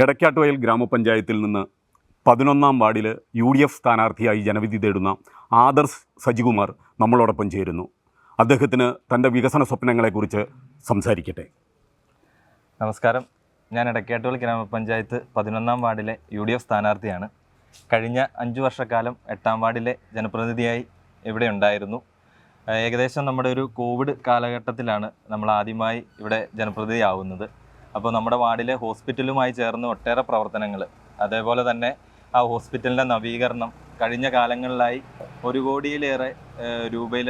എടക്കാട്ടുവയൽ ഗ്രാമപഞ്ചായത്തിൽ നിന്ന് പതിനൊന്നാം വാർഡിൽ യു ഡി എഫ് സ്ഥാനാർത്ഥിയായി ജനവിധി തേടുന്ന ആദർശ് സജികുമാർ നമ്മളോടൊപ്പം ചേരുന്നു. അദ്ദേഹത്തിന് തന്റെ വികസന സ്വപ്നങ്ങളെക്കുറിച്ച് സംസാരിക്കട്ടെ. നമസ്കാരം. ഞാൻ എടക്കാട്ടുവയൽ ഗ്രാമപഞ്ചായത്ത് പതിനൊന്നാം വാർഡിലെ യു ഡി എഫ് സ്ഥാനാർത്ഥിയാണ്. കഴിഞ്ഞ അഞ്ച് വർഷക്കാലം എട്ടാം വാർഡിലെ ജനപ്രതിനിധിയായി ഇവിടെ ഉണ്ടായിരുന്നു. ഏകദേശം നമ്മുടെ ഒരു കോവിഡ് കാലഘട്ടത്തിലാണ് നമ്മൾ ആദ്യമായി ഇവിടെ ജനപ്രതിനിധിയാവുന്നത്. അപ്പോൾ നമ്മുടെ വാർഡിലെ ഹോസ്പിറ്റലുമായി ചേർന്ന് ഒട്ടേറെ പ്രവർത്തനങ്ങൾ അതേപോലെ തന്നെ ആ ഹോസ്പിറ്റലിന്റെ നവീകരണം കഴിഞ്ഞ കാലങ്ങളിലായി ഒരു കോടിയിലേറെ രൂപയിൽ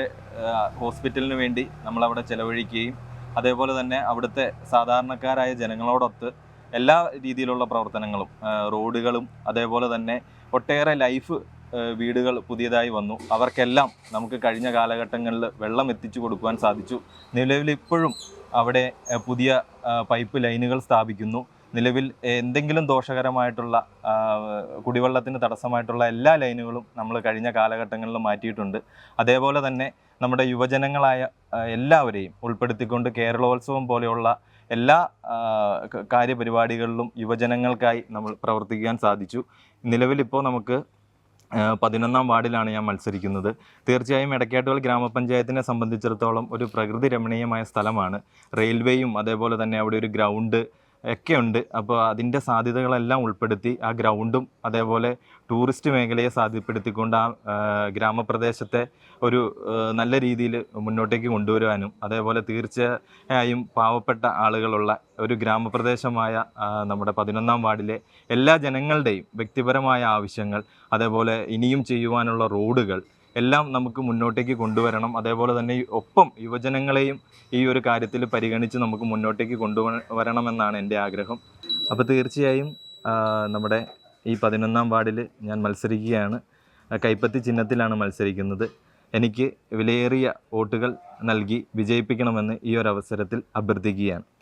ഹോസ്പിറ്റലിന് വേണ്ടി നമ്മളവിടെ ചെലവഴിക്കുകയും അതേപോലെ തന്നെ അവിടുത്തെ സാധാരണക്കാരായ ജനങ്ങളോടൊത്ത് എല്ലാ രീതിയിലുള്ള പ്രവർത്തനങ്ങളും റോഡുകളും അതേപോലെ തന്നെ ഒട്ടേറെ ലൈഫ് വീടുകൾ പുതിയതായി വന്നു. അവർക്കെല്ലാം നമുക്ക് കഴിഞ്ഞ കാലഘട്ടങ്ങളിൽ വെള്ളം എത്തിച്ചു കൊടുക്കുവാൻ സാധിച്ചു. നിലവിൽ ഇപ്പോഴും അവിടെ പുതിയ പൈപ്പ് ലൈനുകൾ സ്ഥാപിക്കുന്നു. നിലവിൽ എന്തെങ്കിലും ദോഷകരമായിട്ടുള്ള കുടിവെള്ളത്തിന് തടസ്സമായിട്ടുള്ള എല്ലാ ലൈനുകളും നമ്മൾ കഴിഞ്ഞ കാലഘട്ടങ്ങളിൽ മാറ്റിയിട്ടുണ്ട്. അതേപോലെ തന്നെ നമ്മുടെ യുവജനങ്ങളായ എല്ലാവരെയും ഉൾപ്പെടുത്തിക്കൊണ്ട് കേരളോത്സവം പോലെയുള്ള എല്ലാ കാര്യപരിപാടികളിലും യുവജനങ്ങൾക്കായി നമ്മൾ പ്രവർത്തിക്കാൻ സാധിച്ചു. നിലവിലിപ്പോൾ നമുക്ക് പതിനൊന്നാം വാർഡിലാണ് ഞാൻ മത്സരിക്കുന്നത്. തീർച്ചയായും എടക്കാട്ടുകൾ ഗ്രാമപഞ്ചായത്തിനെ സംബന്ധിച്ചിടത്തോളം ഒരു പ്രകൃതി രമണീയമായ സ്ഥലമാണ്. റെയിൽവേയും അതേപോലെ തന്നെ അവിടെ ഒരു ഗ്രൗണ്ട് ഒക്കെ ഉണ്ട് അപ്പോൾ അതിന്റെ സാധ്യതകളെല്ലാം ഉൾപ്പെടുത്തി ആ ഗ്രൗണ്ടും അതേപോലെ ടൂറിസ്റ്റ് മേഖലയെ സാധ്യപ്പെടുത്തിക്കൊണ്ട് ആ ഗ്രാമപ്രദേശത്തെ ഒരു നല്ല രീതിയിൽ മുന്നോട്ടേക്ക് കൊണ്ടുവരുവാനും അതേപോലെ തീർച്ചയായും പാവപ്പെട്ട ആളുകളുള്ള ഒരു ഗ്രാമപ്രദേശമായ നമ്മുടെ പതിനൊന്നാം വാർഡിലെ എല്ലാ ജനങ്ങളുടെയും വ്യക്തിപരമായ ആവശ്യങ്ങൾ അതേപോലെ ഇനിയും ചെയ്യുവാനുള്ള റോഡുകൾ എല്ലാം നമുക്ക് മുന്നോട്ടേക്ക് കൊണ്ടുവരണം. അതേപോലെ തന്നെ ഒപ്പം യുവജനങ്ങളെയും ഈ ഒരു കാര്യത്തിൽ പരിഗണിച്ച് നമുക്ക് മുന്നോട്ടേക്ക് കൊണ്ടുവരണമെന്നാണ് എന്റെ ആഗ്രഹം. അപ്പോൾ തീർച്ചയായും നമ്മുടെ ഈ പതിനൊന്നാം വാർഡിൽ ഞാൻ മത്സരിക്കുകയാണ്. കൈപ്പത്തി ചിഹ്നത്തിലാണ് മത്സരിക്കുന്നത്. എനിക്ക് വിലയേറിയ വോട്ടുകൾ നൽകി വിജയിപ്പിക്കണമെന്ന് ഈ ഒരു അവസരത്തിൽ അഭ്യർത്ഥിക്കുകയാണ്.